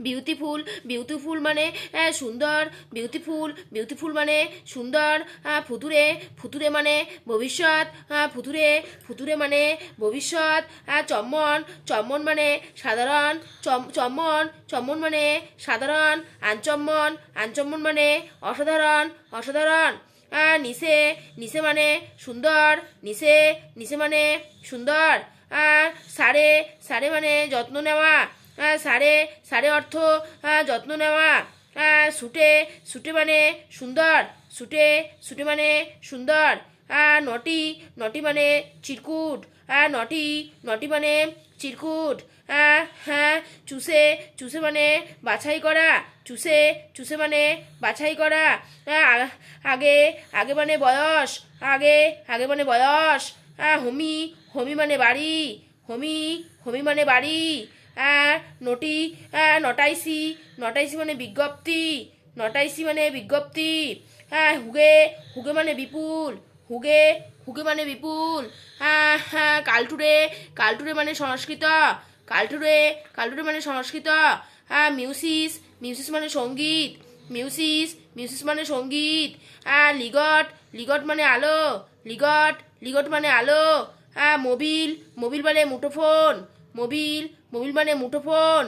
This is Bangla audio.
বিউটিফুল বিউটিফুল মানে সুন্দর বিউটিফুল বিউটিফুল মানে সুন্দর ফুতুরে ফুতুরে মানে ভবিষ্যৎ ফুতুরে ফুতুরে মানে ভবিষ্যৎ চম্মন চম্মন মানে সাধারণ, চম- চম্মন চম্মন মানে সাধারণ আনচম্মন আনচম্মন মানে অসাধারণ অসাধারণ নিচে নিচে মানে সুন্দর, নিচে নিচে মানে সুন্দর সারে সারে মানে যত্ন নেওয়া সারে সারে অর্থ যত্ন নেওয়া সুটে সুটে মানে সুন্দর, সুটে সুটে মানে সুন্দর নটি নটি মানে চিরকুট নটি নটি মানে চিরকুট হ্যাঁ চুষে চুষে মানে বাছাই করা, চুষে চুষে মানে বাছাই করা আগে আগে মানে বয়স, আগে আগে মানে বয়স হোমি হোমি মানে বাড়ি, হোমি হোমি মানে বাড়ি নটি আহ, নটাইসি নটাইসি মানে বিজ্ঞপ্তি নটাইসি মানে বিজ্ঞপ্তি হ্যাঁ হুগে হুগে মানে বিপুল হুগে হুগে মানে বিপুল হ্যাঁ হ্যাঁ কালটুরে কালটুরে মানে সংস্কৃত কালটুরে কালটুরে মানে সংস্কৃত হ্যাঁ মিউসিস মিউসিস মানে সংগীত মিউসিস মিউসিস মানে সংগীত হ্যাঁ লিগট লিগট মানে আলো লিগট লিগট মানে আলো হ্যাঁ মোবিল মোবিল মানে মুঠোফোন মোবিল মোবিল মানে মুঠোফোন।